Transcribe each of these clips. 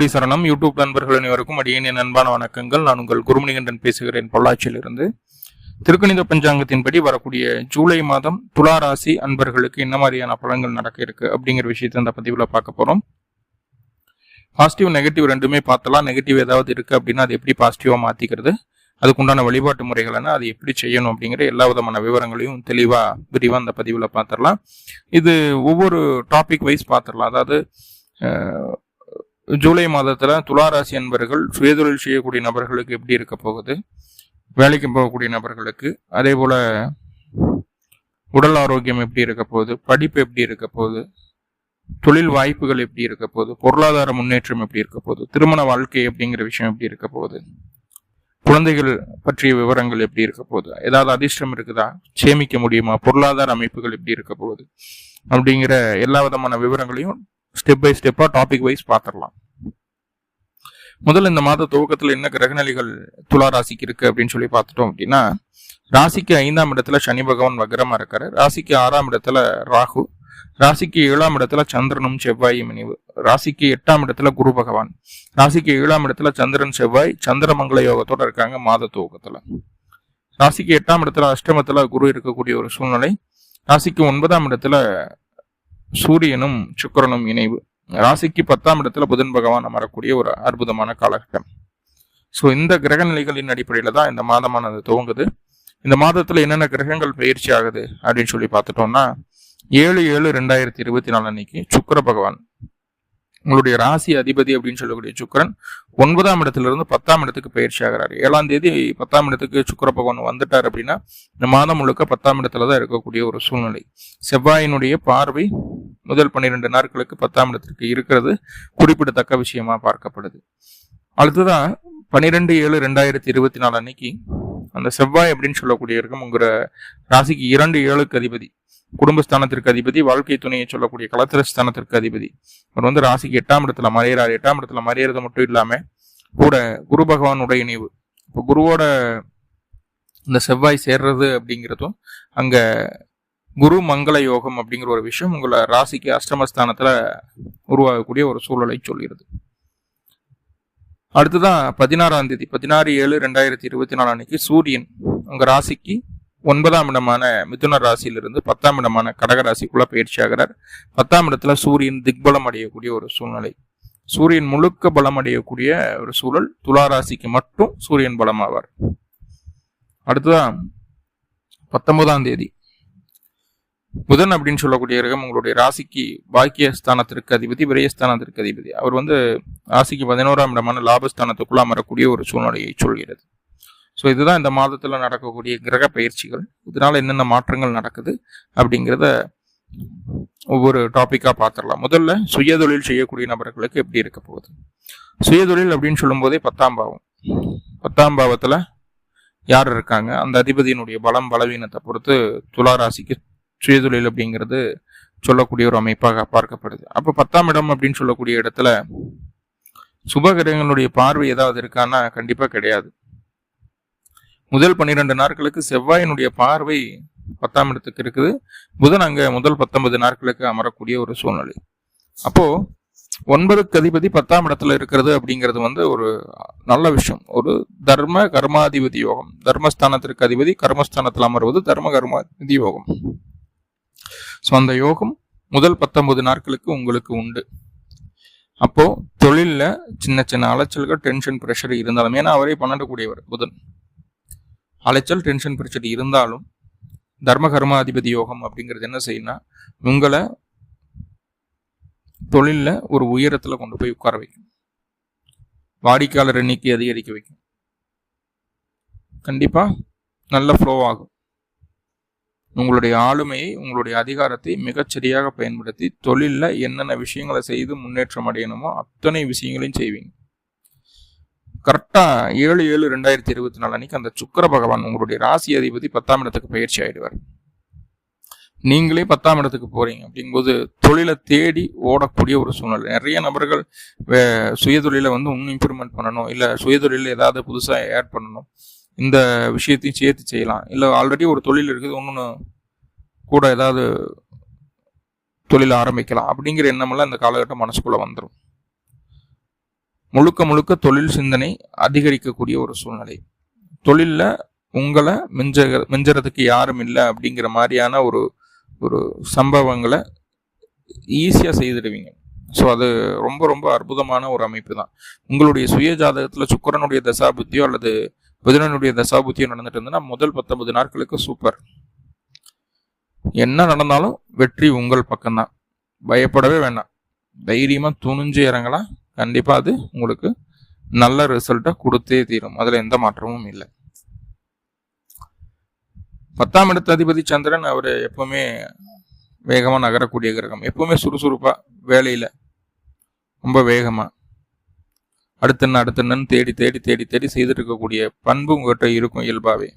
குருடி சரணம். யூடியூப் நண்பர்கள் அனைவருக்கும் அடியேன் அன்பான வணக்கங்கள். நான் உங்கள் குருமணிகண்டன் பேசுகிறேன் பொள்ளாச்சியிலிருந்து. திருக்கணித பஞ்சாங்கத்தின்படி வரக்கூடிய ஜூலை மாதம் துலா ராசி அன்பர்களுக்கு என்ன மாதிரியான பலன்கள் நடக்க இருக்கு அப்படிங்கிற விஷயத்தை இந்த பதிவில் பார்க்க போகிறோம் பாசிட்டிவ் நெகட்டிவ் ரெண்டுமே பார்த்தலாம். நெகட்டிவ் ஏதாவது இருக்குது அப்படின்னா அது எப்படி பாசிட்டிவாக மாற்றிக்கிறது அதுக்குண்டான வழிபாட்டு முறைகள் என்ன? அது எப்படி செய்யணும் அப்படிங்கிற எல்லா விதமான விவரங்களையும் தெளிவாக விரிவாக அந்த பதிவில் பார்த்துடலாம். இது ஒவ்வொரு டாபிக் வைஸ் பார்த்துடலாம். அதாவது ஜூலை மாதத்தில் துளாராசி அன்பர்கள் சுயதொழில் செய்யக்கூடிய நபர்களுக்கு எப்படி இருக்க போகுது? வேலைக்கு போகக்கூடிய நபர்களுக்கு. அதே போல உடல் ஆரோக்கியம் எப்படி இருக்க போகுது? படிப்பு எப்படி இருக்க போகுது? தொழில் வாய்ப்புகள் எப்படி இருக்க போகுது? பொருளாதார முன்னேற்றம் எப்படி இருக்க போகுது? திருமண வாழ்க்கை அப்படிங்கிற விஷயம் எப்படி இருக்க போகுது? குழந்தைகள் பற்றிய விவரங்கள் எப்படி இருக்க போகுது? ஏதாவது அதிர்ஷ்டம் இருக்குதா? சேமிக்க முடியுமா? பொருளாதார அமைப்புகள் எப்படி இருக்க போகுது? அப்படிங்கிற எல்லா விதமான விவரங்களையும் ஸ்டெப் பை ஸ்டெப்பா டாபிக் வைஸ் பார்த்துடலாம். முதல்ல இந்த மாத துவக்கத்துல என்ன கிரகநிலைகள் துலா ராசிக்கு இருக்கு அப்படின்னு சொல்லி பார்த்துட்டோம் அப்படின்னா ராசிக்கு ஐந்தாம் இடத்துல சனி பகவான் வக்ரமா இருக்காரு. ராசிக்கு ஆறாம் இடத்துல ராகு. ராசிக்கு ஏழாம் இடத்துல சந்திரனும் செவ்வாயும் இணைவு. ராசிக்கு எட்டாம் இடத்துல குரு பகவான். ராசிக்கு ஏழாம் இடத்துல சந்திரன் செவ்வாய் சந்திரமங்கல யோகத்தோட இருக்காங்க மாத துவக்கத்துல. ராசிக்கு எட்டாம் இடத்துல அஷ்டமத்துல குரு இருக்கக்கூடிய ஒரு சூழ்நிலை. ராசிக்கு ஒன்பதாம் இடத்துல சூரியனும் சுக்கிரனும் இணைவு. ராசிக்கு பத்தாம் இடத்துல புதன் பகவான் அமரக்கூடிய ஒரு அற்புதமான காலகட்டம். ஸோ இந்த கிரக நிலைகளின் அடிப்படையில் தான் இந்த மாதமானது துவங்குது. இந்த மாதத்தில் என்னென்ன கிரகங்கள் பயிற்சி ஆகுது அப்படின்னு சொல்லி பார்த்துட்டோம்னா ஏழு ஏழு ரெண்டாயிரத்தி இருபத்தி நாலு அன்னைக்கு சுக்கர பகவான். உங்களுடைய ராசி அதிபதி அப்படின்னு சொல்லக்கூடிய சுக்கிரன் ஒன்பதாம் இடத்துல இருந்து பத்தாம் இடத்துக்கு பயிற்சி ஆகிறார். ஏழாம் தேதி பத்தாம் இடத்துக்கு சுக்கர பகவான் வந்துட்டார் அப்படின்னா இந்த மாதம் முழுக்க பத்தாம் இடத்துல தான் இருக்கக்கூடிய ஒரு சூழ்நிலை. செவ்வாயினுடைய பார்வை முதல் பன்னிரெண்டு நாட்களுக்கு பத்தாம் இடத்திற்கு இருக்கிறது. குறிப்பிடத்தக்க விஷயமா பார்க்கப்படுது. அடுத்ததான் பன்னிரெண்டு ஏழு ரெண்டாயிரத்தி இருபத்தி நாலு அன்னைக்கு அந்த செவ்வாய் அப்படின்னு சொல்லக்கூடிய இருக்கும் உங்கிற ராசிக்கு இரண்டு ஏழுக்கு அதிபதி குடும்பஸ்தானத்திற்கு அதிபதி வாழ்க்கை துணையை சொல்லக்கூடிய கலத்திர ஸ்தானத்திற்கு அதிபதி. அவர் வந்து ராசிக்கு எட்டாம் இடத்துல மறையிறார். எட்டாம் இடத்துல மறையிறது மட்டும் இல்லாம கூட குரு பகவானுடைய இணைவு. இப்போ குருவோட இந்த செவ்வாய் சேர்றது அப்படிங்கிறதும் அங்கே குரு மங்கள யோகம் அப்படிங்கிற ஒரு விஷயம் உங்களை ராசிக்கு அஷ்டமஸ்தானத்தில் உருவாகக்கூடிய ஒரு சூழலை சொல்கிறது. அடுத்ததான் பதினாறாம் தேதி பதினாறு ஏழு ரெண்டாயிரத்தி இருபத்தி நாலு அன்னைக்கு சூரியன் உங்கள் ராசிக்கு ஒன்பதாம் இடமான மிதுன ராசியிலிருந்து பத்தாம் இடமான கடக ராசிக்குள்ள பயிற்சி ஆகிறார். பத்தாம் இடத்துல சூரியன் திக்பலம் அடையக்கூடிய ஒரு சூழ்நிலை. சூரியன் முழுக்க பலம் அடையக்கூடிய ஒரு சூழல். துலா ராசிக்கு மட்டும் சூரியன் பலமாவார். அடுத்ததான் பத்தொன்பதாம் தேதி புதன் அப்படின்னு சொல்லக்கூடிய கிரகம் உங்களுடைய ராசிக்கு பாக்கியஸ்தானத்திற்கு அதிபதி விரயஸ்தானத்திற்கு அதிபதி. அவர் வந்து ராசிக்கு பதினோராம் இடமான லாபஸ்தானத்துக்குள்ள வரக்கூடிய ஒரு சூழ்நிலையை சொல்கிறது. ஸோ இதுதான் இந்த மாதத்தில் நடக்கக்கூடிய கிரக பயிற்சிகள். இதனால் என்னென்ன மாற்றங்கள் நடக்குது அப்படிங்கிறத ஒவ்வொரு டாப்பிக்காக பார்த்துடலாம். முதல்ல சுயதொழில் செய்யக்கூடிய நபர்களுக்கு எப்படி இருக்க போகுது? சுயதொழில் அப்படின்னு சொல்லும்போதே பத்தாம் பாவம். பத்தாம் பாவத்தில் யார் இருக்காங்க? அந்த அதிபதியினுடைய பலம் பலவீனத்தை பொறுத்து துலா ராசிக்கு சுயதொழில் அப்படிங்கிறது சொல்லக்கூடிய ஒரு அமைப்பாக பார்க்கப்படுது. அப்போ பத்தாம் இடம் அப்படின்னு சொல்லக்கூடிய இடத்துல சுபகிரகங்களுடைய பார்வை ஏதாவது இருக்கான்னா கண்டிப்பாக கிடையாது. முதல் பன்னிரெண்டு நாட்களுக்கு செவ்வாயினுடைய பார்வை பத்தாம் இடத்துக்கு இருக்குது. புதன் அங்கே முதல் பத்தொன்பது நாட்களுக்கு அமரக்கூடிய ஒரு சூழ்நிலை. அப்போ ஒன்பதுக்கு அதிபதி பத்தாம் இடத்துல இருக்கிறது அப்படிங்கிறது வந்து ஒரு நல்ல விஷயம். ஒரு தர்ம கர்மாதிபதி யோகம். தர்மஸ்தானத்திற்கு அதிபதி கர்மஸ்தானத்தில் அமர்வது தர்ம கர்மாதிபதி யோகம். ஸோ அந்த யோகம் முதல் பத்தொன்பது நாட்களுக்கு உங்களுக்கு உண்டு. அப்போ தொழிலில் சின்ன சின்ன அலைச்சல்கள் டென்ஷன் ப்ரெஷர் இருந்தாலும் ஏன்னா அவரே பண்ணக்கூடியவர் புதன். அலைச்சல் டென்ஷன் ப்ரெஷர் இருந்தாலும் தர்ம கர்மாதிபதி யோகம் அப்படிங்கிறது என்ன செய்யும்னா உங்களை தொழிலில் ஒரு உயரத்தில் கொண்டு போய் உட்கார வைக்கும். வாடிக்கையாளர் எண்ணிக்கை அதிகரிக்க வைக்கும். கண்டிப்பாக நல்ல ஃப்ளோ ஆகும். உங்களுடைய ஆளுமையை உங்களுடைய அதிகாரத்தை மிகச்சரியாக பயன்படுத்தி தொழிலில் என்னென்ன விஷயங்களை செய்து முன்னேற்றம் அடையணுமோ அத்தனை விஷயங்களையும் செய்வீங்க. கரெக்டாக ஏழு ஏழு ரெண்டாயிரத்தி இருபத்தி நாலு அன்னைக்கு அந்த சுக்கர பகவான் உங்களுடைய ராசி அதிபதி பத்தாம் இடத்துக்கு பயிற்சி ஆயிடுவார். நீங்களே பத்தாம் இடத்துக்கு போறீங்க. அப்படிங்கும்போது தொழிலை தேடி ஓடக்கூடிய ஒரு சூழ்நிலை. நிறைய நபர்கள் சுயதொழில வந்து இன்னும் இம்ப்ரூவ்மெண்ட் பண்ணணும். இல்லை சுயதொழிலில் ஏதாவது புதுசாக ஆட் பண்ணணும். இந்த விஷயத்தையும் சேர்த்து செய்யலாம். இல்லை ஆல்ரெடி ஒரு தொழில் இருக்குது ஒன்று கூட ஏதாவது தொழில் ஆரம்பிக்கலாம். அப்படிங்கிற எண்ணமெல்லாம் இந்த காலகட்டம் மனசுக்குள்ளே வந்துடும் முழுக்க முழுக்க தொழில் சிந்தனை அதிகரிக்கக்கூடிய ஒரு சூழ்நிலை. தொழிலில் உங்களை மிஞ்ச மிஞ்சறதுக்கு யாரும் இல்லை அப்படிங்கிற மாதிரியான ஒரு ஒரு சம்பவங்களை ஈஸியாக செய்திடுவீங்க. ஸோ அது ரொம்ப ரொம்ப அற்புதமான ஒரு அமைப்பு தான். உங்களுடைய சுய ஜாதகத்தில் சுக்கரனுடைய தசாபுத்தியோ அல்லது புதனனுடைய தசாபுத்தியம் நடந்துட்டு இருந்ததுன்னா முதல் பத்தொன்பது நாட்களுக்கு சூப்பர் என்ன நடந்தாலும் வெற்றி உங்கள் பக்கம்தான். பயப்படவே வேண்டாம். தைரியமாக துணிஞ்சு இறங்கலாம். கண்டிப்பாக அது உங்களுக்கு நல்ல ரிசல்ட்டை கொடுத்தே தீரும். அதில் எந்த மாற்றமும் இல்லை. பத்தாம் இடத்து அதிபதி சந்திரன் அவர் எப்பவுமே வேகமாக நகரக்கூடிய கிரகம். எப்பவுமே சுறுசுறுப்பாக வேலையில். ரொம்ப வேகமாக அடுத்தென்ன அடுத்தன்னு தேடி தேடி தேடி தேடி செய்துட்டு இருக்கக்கூடிய பண்பு உங்கள்கிட்ட இருக்கும் இயல்பாகவே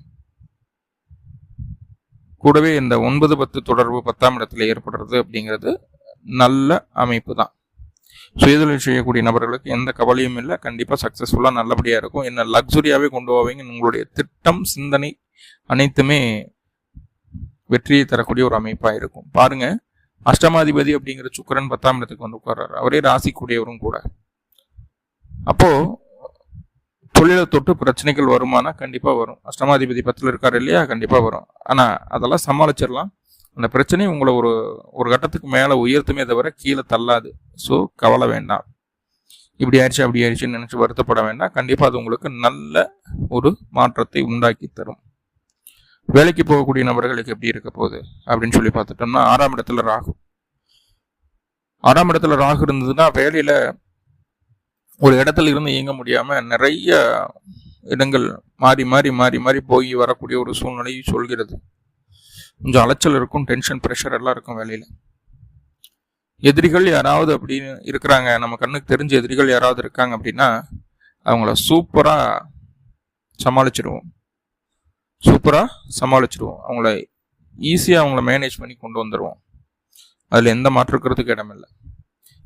கூடவே இந்த ஒன்பது பத்து தொடர்பு பத்தாம் இடத்துல ஏற்படுறது அப்படிங்கிறது நல்ல அமைப்பு தான். சுயதொழில் செய்யக்கூடிய நபர்களுக்கு எந்த கவலையும் இல்லை. கண்டிப்பாக சக்ஸஸ்ஃபுல்லாக நல்லபடியாக இருக்கும். என்ன லக்ஸுரியாகவே கொண்டு போவீங்க உங்களுடைய திட்டம் சிந்தனை அனைத்துமே வெற்றியை தரக்கூடிய ஒரு அமைப்பாக இருக்கும். பாருங்க அஷ்டமாதிபதி அப்படிங்கிற சுக்கரன் பத்தாம் இடத்துக்கு வந்து உட்கார்றாரு. அவரே ராசிக்கூடியவரும் கூட. அப்போது தொழிலை தொட்டு பிரச்சனைகள் வருமானா கண்டிப்பாக வரும். அஷ்டமாதிபதி பத்தில் இருக்கார் இல்லையா? கண்டிப்பாக வரும். ஆனால் அதெல்லாம் சமாளிச்சிடலாம். அந்த பிரச்சனை உங்களை ஒரு ஒரு கட்டத்துக்கு மேலே உயர்த்துமே தவிர கீழே தள்ளாது. ஸோ கவலை வேண்டாம். இப்படி ஆயிடுச்சு அப்படி ஆயிடுச்சுன்னு நினச்சி வருத்தப்பட வேண்டாம். கண்டிப்பாக அது உங்களுக்கு நல்ல ஒரு மாற்றத்தை உண்டாக்கி தரும். வேலைக்கு போகக்கூடிய நபர்களுக்கு எப்படி இருக்க போகுது? அப்படின்னு சொல்லி பார்த்துட்டோம்னா ஆறாம் இடத்துல ராகு. ஆறாம் இடத்துல ராகு இருந்ததுன்னா வேலையில் ஒரு இடத்துல இருந்து இயங்க முடியாமல் நிறைய இடங்கள் மாறி மாறி மாறி மாறி போய் வரக்கூடிய ஒரு சூழ்நிலை சொல்கிறது. கொஞ்சம் அலைச்சல் இருக்கும் டென்ஷன் ப்ரெஷர் எல்லாம் இருக்கும் வேலையில். எதிரிகள் யாராவது அப்படின்னு இருக்கிறாங்க நம்ம கண்ணுக்கு தெரிஞ்ச எதிரிகள் யாராவது இருக்காங்க அப்படின்னா அவங்கள சூப்பராக சமாளிச்சிடுவோம் சூப்பராக சமாளிச்சிடுவோம் அவங்கள ஈஸியாக அவங்கள மேனேஜ் பண்ணி கொண்டு வந்துடுவோம் அதில் எந்த மாற்றுக்கிறதுக்கு இடமில்லை.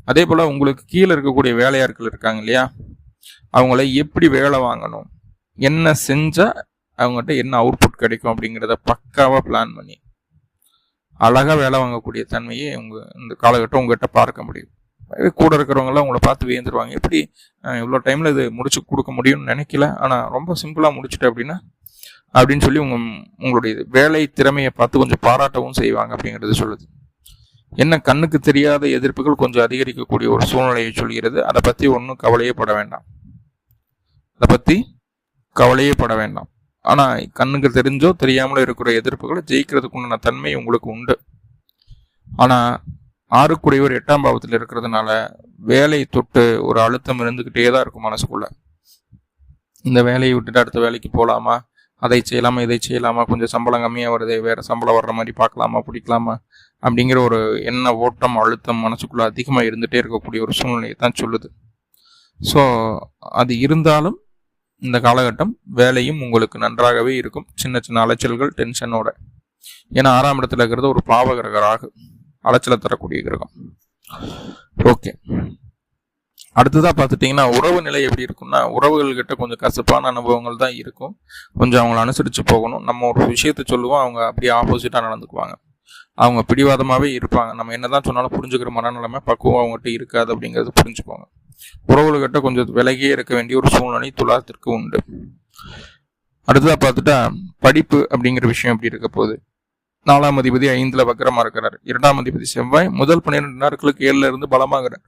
அதே போல் உங்களுக்கு கீழே இருக்கக்கூடிய வேலையாட்கள் இருக்காங்க இல்லையா? அவங்கள எப்படி வேலை வாங்கணும்? என்ன செஞ்சால் அவங்ககிட்ட என்ன அவுட்புட் கிடைக்கும் அப்படிங்கிறத பக்காவாக பிளான் பண்ணி அழகாக வேலை வாங்கக்கூடிய தன்மையை உங்கள் இந்த காலகட்டம் உங்கள்கிட்ட பார்க்க முடியும். கூட இருக்கிறவங்களாம் உங்களை பார்த்து வியந்துருவாங்க. எப்படி இவ்வளோ டைமில் இது முடிச்சு கொடுக்க முடியும்னு நினைக்கல. ஆனால் ரொம்ப சிம்பிளாக முடிச்சுட்டு அப்படின்னா அப்படின்னு சொல்லி உங்கள் உங்களுடைய வேலை திறமையை பார்த்து கொஞ்சம் பாராட்டவும் செய்வாங்க அப்படிங்கிறது சொல்லுது. என்ன கண்ணுக்கு தெரியாத எதிர்ப்புகள் கொஞ்சம் அதிகரிக்கக்கூடிய ஒரு சூழ்நிலையை சொல்கிறது. அதை பற்றி ஒன்றும் கவலையே பட வேண்டாம். அதை பற்றி கவலையே பட வேண்டாம். ஆனால் கண்ணுக்கு தெரிஞ்சோ தெரியாமலோ இருக்கிற எதிர்ப்புகளை ஜெயிக்கிறதுக்கு உண்டான தன்மை உங்களுக்கு உண்டு. ஆனால் ஆறுக்குடையவர் எட்டாம் பாவத்தில் இருக்கிறதுனால வேலை தொட்டு ஒரு அழுத்தம் இருந்துக்கிட்டே தான் இருக்கும் மனசுக்குள்ள. இந்த வேலையை விட்டுட்டு அடுத்த வேலைக்கு போகலாமா அதை செய்யலாமா இதை செய்யலாமா? கொஞ்சம் சம்பளம் கம்மியாக வருது வேறு சம்பளம் வர்ற மாதிரி பார்க்கலாமா பிடிக்கலாமா? அப்படிங்கிற ஒரு எண்ண ஓட்டம் அழுத்தம் மனசுக்குள்ளே அதிகமாக இருந்துகிட்டே இருக்கக்கூடிய ஒரு சூழ்நிலையை தான் சொல்லுது. ஸோ அது இருந்தாலும் இந்த காலகட்டம் வேலையும் உங்களுக்கு நன்றாகவே இருக்கும். சின்ன சின்ன அலைச்சல்கள் டென்ஷனோட ஏன்னா ஆறாம் இடத்துல இருக்கிறது ஒரு பாவ கிரகராக அலைச்சலை தரக்கூடிய கிரகம். ஓகே அடுத்ததாக பார்த்துட்டிங்கன்னா உறவு நிலை எப்படி இருக்கும்னா உறவுகள்கிட்ட கொஞ்சம் கசப்பான அனுபவங்கள் தான் இருக்கும். கொஞ்சம் அவங்கள அனுசரித்து போகணும். நம்ம ஒரு விஷயத்த சொல்லுவோம் அவங்க அப்படியே ஆப்போசிட்டாக நடந்துக்குவாங்க. அவங்க பிடிவாதமாகவே இருப்பாங்க. நம்ம என்ன தான் சொன்னாலும் புரிஞ்சுக்கிற மனநிலைமை பக்குவம் அவங்ககிட்ட இருக்காது அப்படிங்கிறது புரிஞ்சுக்கோங்க உறவுகள்கிட்ட கொஞ்சம் விலகியே இருக்க வேண்டிய ஒரு சூழ்நிலை துலாத்திற்கு உண்டு. அடுத்ததாக பார்த்துட்டா படிப்பு அப்படிங்கிற விஷயம் எப்படி இருக்க போகுது? நாலாம் அதிபதி ஐந்தில் வக்கரமாக இருக்கிறார். இரண்டாம் அதிபதி செவ்வாய் முதல் பன்னிரெண்டு நாட்களுக்கு ஏழுல இருந்து பலமாகிறார்.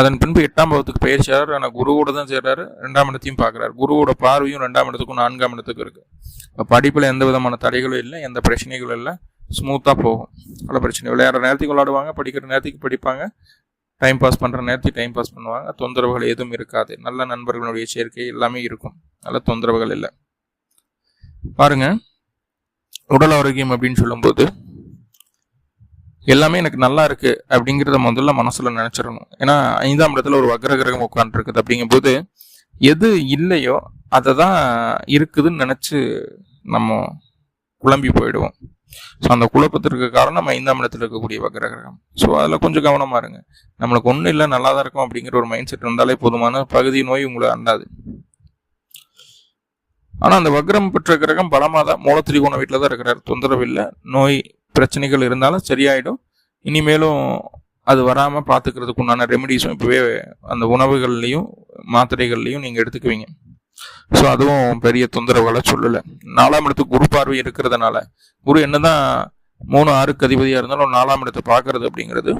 அதன் பின்பு எட்டாம் பாவத்துக்கு பயிற்சியாளர் ஆனால் குருவோட தான் சேர்றாரு. ரெண்டாம் இடத்தையும் பார்க்குறாரு. குருவோட பார்வையும் ரெண்டாம் இடத்துக்கும் நான்காம் இடத்துக்கும் இருக்குது இப்போ படிப்பில் எந்த விதமான தடைகளும் இல்லை எந்த பிரச்சனைகளும் இல்லை. ஸ்மூத்தாக போகும். அவ்வளோ பிரச்சனை விளையாடுற நேரத்துக்கு விளையாடுவாங்க படிக்கிற நேரத்துக்கு படிப்பாங்க. டைம் பாஸ் பண்ணுற நேரத்துக்கு டைம் பாஸ் பண்ணுவாங்க. தொந்தரவுகள் எதுவும் இருக்காது. நல்ல நண்பர்களுடைய சேர்க்கை எல்லாமே இருக்கும். நல்ல தொந்தரவுகள் இல்லை. பாருங்க. உடல் ஆரோக்கியம் அப்படின்னு சொல்லும்போது எல்லாமே எனக்கு நல்லா இருக்கு அப்படிங்கிறத முதல்ல மனசுல நினைச்சிடணும். ஏன்னா ஐந்தாம் இடத்துல ஒரு வக்ர கிரகம் உட்காந்துருக்குது அப்படிங்கும்போது எது இல்லையோ அதை தான் இருக்குதுன்னு நினச்சி நம்ம குழம்பி போயிடுவோம். ஸோ அந்த குழப்பத்திற்கு காரணம் ஐந்தாம் இடத்துல இருக்கக்கூடிய வக்கர கிரகம் ஸோ அதில் கொஞ்சம் கவனமாக இருங்க. நம்மளுக்கு ஒன்றும் இல்லை நல்லா தான் இருக்கும் அப்படிங்கிற ஒரு மைண்ட் செட் இருந்தாலே போதுமான பகுதி நோய் உங்களை அண்டாது. ஆனால் அந்த வக்ரம் பெற்ற கிரகம் பலமாக தான் மூலத்திரிகோண வீட்டில் தான் இருக்கிறார். தொந்தரவு இல்லை. நோய் பிரச்சனைகள் இருந்தாலும் சரியாயிடும். இனிமேலும் அது வராமல் பார்த்துக்கிறதுக்கு உண்டான ரெமெடிஸும் இப்போவே அந்த உணவுகள்லையும் மாத்திரைகள்லையும் நீங்கள் எடுத்துக்குவீங்க. ஸோ அதுவும் பெரிய தொந்தரவுகளை சொல்லலை. நாலாம் இடத்துக்கு குரு பார்வை இருக்கிறதுனால குரு என்னதான் மூணு ஆறுக்கு அதிபதியாக இருந்தாலும் நாலாம் இடத்தை பார்க்கறது அப்படிங்கிறது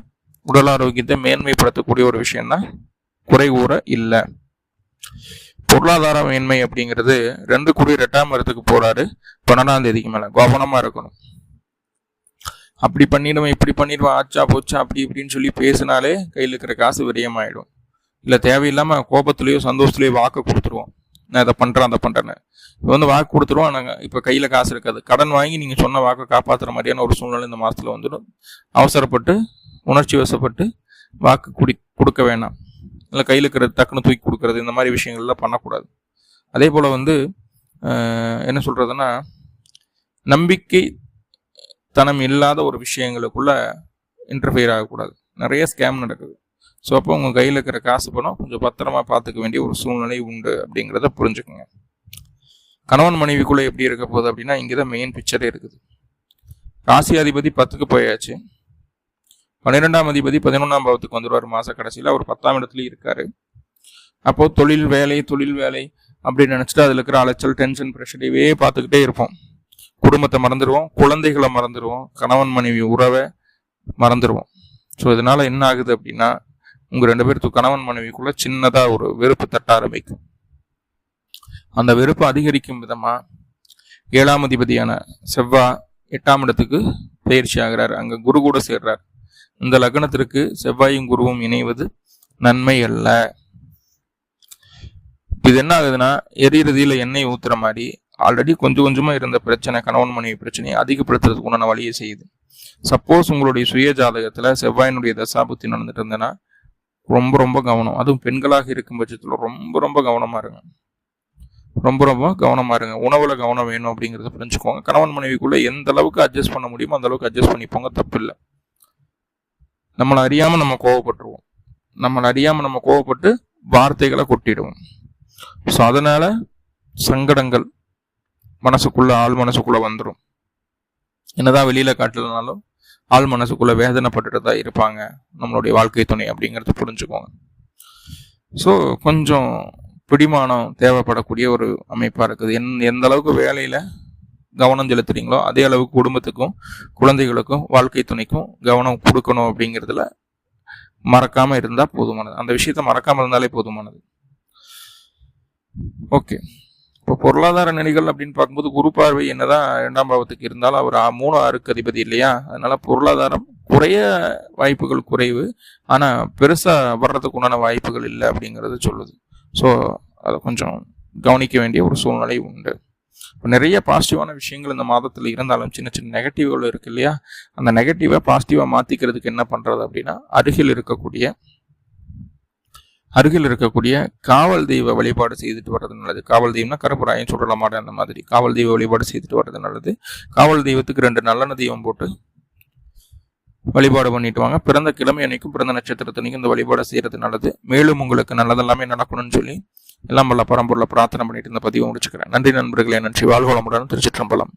உடல் ஆரோக்கியத்தை மேன்மைப்படுத்தக்கூடிய ஒரு விஷயம்தான். குறை கூற இல்லை. பொருளாதார மேன்மை அப்படிங்கிறது ரெண்டு குடி ரெட்டாம் இடத்துக்கு போறாரு பன்னெண்டாம் தேதிக்கு மேலே. கவனமாக இருக்கணும். அப்படி பண்ணிடுவேன் இப்படி பண்ணிடுவேன் ஆச்சா போச்சா அப்படி இப்படின்னு சொல்லி பேசினாலே கையில் இருக்கிற காசு விரயமாயிடும். இல்லை தேவையில்லாமல் கோபத்துலேயோ சந்தோஷத்துலேயோ வாக்கு கொடுத்துருவோம். நான் இதை பண்ணுறேன் அதை பண்ணுறேன்னு இப்போ வந்து வாக்கு கொடுத்துருவோம் நாங்கள் இப்போ கையில் காசு இருக்காது. கடன் வாங்கி நீங்கள் சொன்ன வாக்கை காப்பாற்றுற மாதிரியான ஒரு சூழ்நிலை இந்த மாதத்தில் வந்துடும். அவசரப்பட்டு உணர்ச்சி வசப்பட்டு வாக்கு குடி கொடுக்க வேணாம். இல்லை கையில் இருக்கிற டக்குன்னு தூக்கி கொடுக்கறது இந்த மாதிரி விஷயங்கள்லாம் பண்ணக்கூடாது. அதே போல் வந்து என்ன சொல்கிறதுன்னா நம்பிக்கை தனம் இல்லாத ஒரு விஷயங்களுக்குள்ளே இன்டர்ஃபியர் ஆகக்கூடாது. நிறைய ஸ்கேம் நடக்குது. ஸோ அப்போ உங்கள் கையில் இருக்கிற காசு பணம் கொஞ்சம் பத்திரமா பார்த்துக்க வேண்டிய ஒரு சூழ்நிலை உண்டு அப்படிங்கிறத புரிஞ்சுக்கோங்க. கணவன் மனைவிக்குள்ளே எப்படி இருக்க போகுது அப்படின்னா இங்கே தான் மெயின் பிக்சரே இருக்குது. ராசி அதிபதி பத்துக்கு போயாச்சு. பன்னிரெண்டாம் அதிபதி பதினொன்றாம் பாவத்துக்கு வந்துடுவார் மாத கடைசியில் அவர் பத்தாம் இடத்துலையும் இருக்காரு. அப்போது தொழில் வேலை தொழில் வேலை அப்படின்னு நினச்சிட்டு அதில் இருக்கிற அலைச்சல் டென்ஷன் ப்ரெஷர் இவே பார்த்துக்கிட்டே இருப்போம். குடும்பத்தை மறந்துடுவோம் குழந்தைகளை மறந்துடுவோம் கணவன் மனைவி உறவை மறந்துடுவோம் ஸோ இதனால் என்ன ஆகுது அப்படின்னா உங்கள் ரெண்டு பேருக்கு கணவன் மனைவிக்குள்ள சின்னதாக ஒரு வெறுப்பு தட்ட ஆரம்பிக்கும். அந்த வெறுப்பு அதிகரிக்கும் விதமாக ஏழாம் அதிபதியான செவ்வா எட்டாம் இடத்துக்கு பயிற்சி ஆகிறார். அங்கே குரு கூட சேர்றார். இந்த லக்னத்திற்கு செவ்வாயும் குருவும் இணைவது நன்மை அல்ல. இது என்ன ஆகுதுன்னா எரியிறதியில எண்ணெய் ஊத்துற மாதிரி ஆல்ரெடி கொஞ்சம் கொஞ்சமாக இருந்த பிரச்சனை கணவன் மனைவி பிரச்சனையை அதிகப்படுத்துறதுக்கு உண்டான வழியை செய்யுது. சப்போஸ் உங்களுடைய சுய ஜாதகத்தில் செவ்வாயினுடைய தசாபுத்தி நடந்துட்டு இருந்தேன்னா ரொம்ப ரொம்ப கவனம். அதுவும் பெண்களாக இருக்கும் பட்சத்தில் ரொம்ப ரொம்ப கவனமா இருங்க. ரொம்ப ரொம்ப கவனமா இருங்க. உணவில் கவனம் வேணும் அப்படிங்கிறத புரிஞ்சுக்கோங்க. கணவன் மனைவிக்குள்ளே எந்த அளவுக்கு அட்ஜஸ்ட் பண்ண முடியுமோ அந்த அளவுக்கு அட்ஜஸ்ட் பண்ணிப்போங்க. தப்பு இல்லை. நம்மளை அறியாமல் நம்ம கோவப்பட்டுருவோம். நம்மளை அறியாமல் நம்ம கோவப்பட்டு வார்த்தைகளை கொட்டிடுவோம். ஸோ அதனால் சங்கடங்கள் மனசுக்குள்ளே ஆள் மனசுக்குள்ளே வந்துடும் என்னதான் வெளியில் காட்டலனாலும் ஆள் மனசுக்குள்ளே வேதனைப்பட்டுட்டு தான் இருப்பாங்க. நம்மளுடைய வாழ்க்கை துணை அப்படிங்கிறத புரிஞ்சுக்கோங்க. ஸோ கொஞ்சம் பிடிமானம் தேவைப்படக்கூடிய ஒரு அமைப்பாக இருக்குது. என் எந்த அளவுக்கு வேலையில் கவனம் செலுத்துறீங்களோ அதே அளவுக்கு குடும்பத்துக்கும் குழந்தைகளுக்கும் வாழ்க்கை துணைக்கும் கவனம் கொடுக்கணும் அப்படிங்கிறதுல மறக்காமல் இருந்தால் போதுமானது. அந்த விஷயத்த மறக்காமல் இருந்தாலே போதுமானது. ஓகே இப்போ பொருளாதார நிலைகள் அப்படின்னு பார்க்கும்போது குரு பார்வை என்னதான் இரண்டாம் பாவத்துக்கு இருந்தாலும் அவர் மூணு ஆறுக்கு அதிபதி இல்லையா? அதனால பொருளாதாரம் குறைய வாய்ப்புகள் குறைவு. ஆனால் பெருசாக வர்றதுக்கு உண்டான வாய்ப்புகள் இல்லை அப்படிங்கிறது சொல்லுது. ஸோ அதை கொஞ்சம் கவனிக்க வேண்டிய ஒரு சூழ்நிலை உண்டு. நிறைய பாசிட்டிவான விஷயங்கள் இந்த மாதத்தில் இருந்தாலும் சின்ன சின்ன நெகட்டிவ்கள் இருக்கு இல்லையா? அந்த நெகட்டிவை பாசிட்டிவாக மாற்றிக்கிறதுக்கு என்ன பண்ணுறது அப்படின்னா அருகில் இருக்கக்கூடிய அருகில் இருக்கக்கூடிய காவல் தெய்வ வழிபாடு செய்துட்டு வர்றது நல்லது. காவல் தெய்வம்னா கருப்புராயம் சுடல அந்த மாதிரி. காவல் தெய்வ வழிபாடு செய்துட்டு வர்றது நல்லது. காவல் தெய்வத்துக்கு ரெண்டு நல்லெண்ண தெய்வம் போட்டு வழிபாடு பண்ணிட்டு வாங்க. பிறந்த கிழமை அன்னைக்கும் பிறந்த நட்சத்திரத்தனைக்கும் இந்த வழிபாடு செய்யறது நல்லது. மேலும் உங்களுக்கு நல்லதெல்லாமே நடக்கணும்னு சொல்லி எல்லாம் வல்ல பரம்பொருளை பிரார்த்தனை பண்ணிட்டு இந்த பதிவை முடிச்சுக்கிறேன். நன்றி நண்பர்களே. நன்றி. வாழ்வளமுடன் திருச்சிற்றம்பலம்.